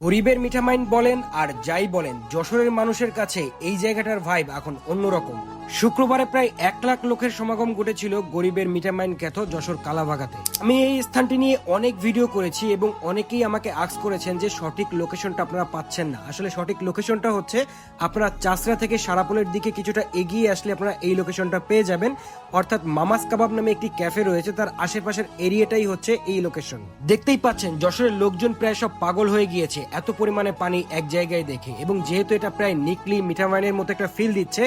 গরিবের মিঠামাইন বলেন আর যাই বলেন যশোরের মানুষের কাছে এই জায়গাটার ভাইব এখন অন্যরকম। শুক্রবারে প্রায় এক লাখ লোকের সমাগম ঘটেছিল গরিবের মিঠামাইন ক্যাথ যশোর কালাবাগাতে আমি এই স্থানটি নিয়ে অনেক ভিডিও করেছি এবং অনেকেই আমাকে আক্স করেছেন যে সঠিক লোকেশনটা আপনারা পাচ্ছেন না। আসলে সঠিক লোকেশনটা হচ্ছে আপনারা চাষরা থেকে সারাপোলের দিকে কিছুটা এগিয়ে আসলে আপনারা এই লোকেশনটা পেয়ে যাবেন। অর্থাৎ মামাস কাবাব নামে একটি ক্যাফে রয়েছে, তার আশেপাশের এরিয়াটাই হচ্ছে এই লোকেশন দেখতেই পাচ্ছেন, যশোরের লোকজন প্রায় সব পাগল হয়ে গিয়েছে, এত পরিমাণে পানি এক জায়গায় দেখে। এবং যেহেতু এটা প্রায় নিকলি মিঠামাইনের মতো একটা ফিল দিচ্ছে,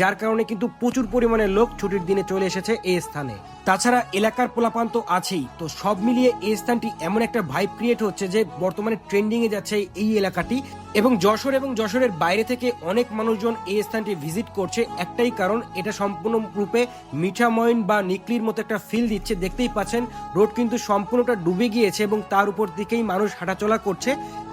যার কারণে কিন্তু প্রচুর পরিমাণে লোক ছুটির দিনে চলে এসেছে এই স্থানে। তাছাড়া এলাকার পোলাপান তো আছেই। তো সব মিলিয়ে এই স্থানটি এমন একটা ভাইব ক্রিয়েট হচ্ছে যে বর্তমানে ট্রেন্ডিং এ যাচ্ছে এই এলাকাটি এবং যশোর এবং যশোরের বাইরে থেকে অনেক মানুষজন এই স্থানটি ভিজিট করছে। একটাই কারণ, এটা সম্পূর্ণ রূপে মিঠাময়ন বা নিকলির মতো একটা ফিল দিচ্ছে। দেখতেই পাচ্ছেন, রোড কিন্তু সম্পূর্ণটা ডুবে গিয়েছে এবং তার উপর দিকেই মানুষ হাঁটাচলা করছে।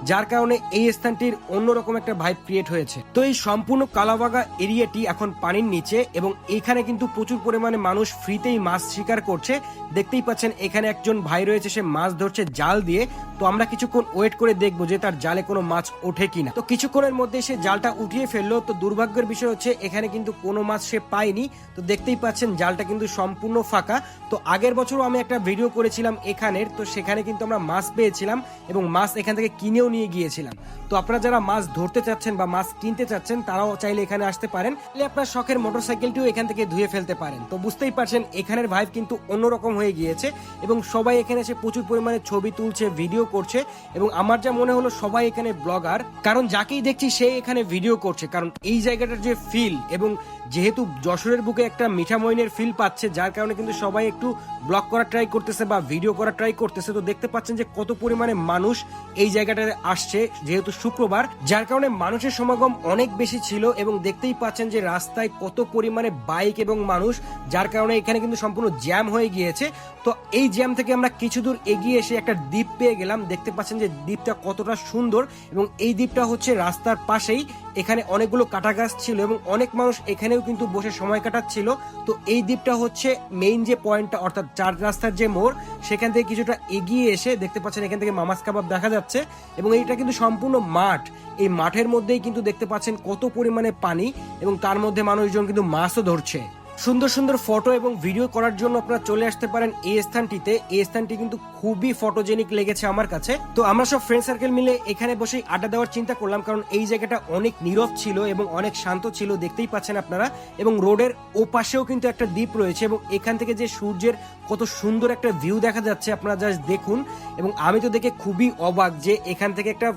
যার কারণে এই স্থানটির অন্যরকম একটা ভাইব ক্রিয়েট হয়েছে। তো এই সম্পূর্ণ কালাবাগা এরিয়াটি এখন পানির নিচে এবং এখানে কিন্তু প্রচুর পরিমাণে মানুষ ফ্রিতেই মাছ শিকার করছে। দেখতেই পাচ্ছেন, এখানে একজন ভাই রয়েছে, সে মাছ ধরছে জাল দিয়ে। তো আমরা কিছুক্ষণ ওয়েট করে দেখব যে তার জালে কোনো মাছ ওঠে কিনা। তো কিছুক্ষণের মধ্যে সে জালটা উঠিয়ে ফেলল। তো দুর্ভাগ্যের বিষয় হচ্ছে, এখানে কিন্তু কোনো মাছ সে পায়নি। তো দেখতেই পাচ্ছেন, জালটা কিন্তু সম্পূর্ণ ফাঁকা। তো আগের বছরও আমি একটা ভিডিও করেছিলাম এখানের। তো সেখানে কিন্তু আমরা মাছ পেয়েছিলাম এবং মাছ এখান থেকে কিনেও নিয়ে গিয়েছিলাম। তো আপনারা যারা মাছ ধরতে চাচ্ছেন বা মাছ কিনতে চাচ্ছেন, তারাও চাইলে এখানে আসতে পারেন। তাহলে আপনার শখের মোটরসাইকেলটিও এখান থেকে ধুয়ে ফেলতে পারেন। তো বুঝতেই পারছেন, এখানের ভাইব কিন্তু অন্যরকম হয়ে গিয়েছে এবং সবাই এখানে এসে প্রচুর পরিমাণে ছবি তুলছে ভিডিও করছে এবং আমার যা মনে হলো সবাই এখানে ব্লগার কারণ যাকেই দেখছি সে এখানে ভিডিও করছে। কারণ এই জায়গাটার যে ফিল এবং যেহেতু যশোরের বুকে একটা মিঠামইনের ফিল পাচ্ছে, যার কারণে কিন্তু সবাই একটু ব্লগ করার ট্রাই করতেছে বা ভিডিও করার ট্রাই করতেছে, তো দেখতে পাচ্ছেন যে কত পরিমাণে মানুষ এই জায়গাটাতে আসছে যেহেতু শুক্রবার, যার কারণে মানুষের সমাগম অনেক বেশি ছিল এবং দেখতেই পাচ্ছেন যে রাস্তায় কত পরিমাণে বাইক এবং মানুষ, যার কারণে এখানে কিন্তু সম্পূর্ণ জ্যাম হয়ে গিয়েছে। তো এই জ্যাম থেকে আমরা কিছু দূর এগিয়ে এসে একটা দ্বীপ পেয়ে গেলাম। দেখতে পাচ্ছেন যে দ্বীপটা কতটা সুন্দর এবং এই দ্বীপটা হচ্ছে রাস্তার পাশেই। এখানে অনেকগুলো কাটা গাছ ছিল এবং অনেক মানুষ এখানেও কিন্তু বসে সময় কাটাচ্ছিল। তো এই দ্বীপটা হচ্ছে মেইন যে পয়েন্টটা অর্থাৎ চার রাস্তার যে মোড়, সেখান থেকে কিছুটা এগিয়ে এসে দেখতে পাচ্ছেন এখান থেকে মামাস কাবাব দেখা যাচ্ছে এবং এইটা কিন্তু সম্পূর্ণ মাঠ। এই মাঠের মধ্যেই কিন্তু দেখতে পাচ্ছেন কত পরিমাণে পানি এবং তার মধ্যে মানুষজন কিন্তু মাছও ধরছে। সুন্দর সুন্দর ফটো এবং ভিডিও করার জন্য আপনারা চলে আসতে পারেন এই স্থানটিতে। এই স্থানটি কিন্তু খুবই ফটোজেনিক লেগেছে আমার কাছে। তো আমরা সব ফ্রেন্ড সার্কেল মিলে এখানে বসেই আড্ডা দেওয়ার চিন্তা করলাম, কারণ এই জায়গাটা অনেক নীরব ছিল এবং অনেক শান্ত ছিল, দেখতেই পাচ্ছেন আপনারা। এবং রোডের ও পাশেও কিন্তু একটা দ্বীপ রয়েছে এবং এখান থেকে যে সূর্যের কত সুন্দর একটা ভিউ দেখা যাচ্ছে, আপনারা জাস্ট দেখুন। এবং আমি তো দেখে খুবই অবাক যে এখান থেকে একটা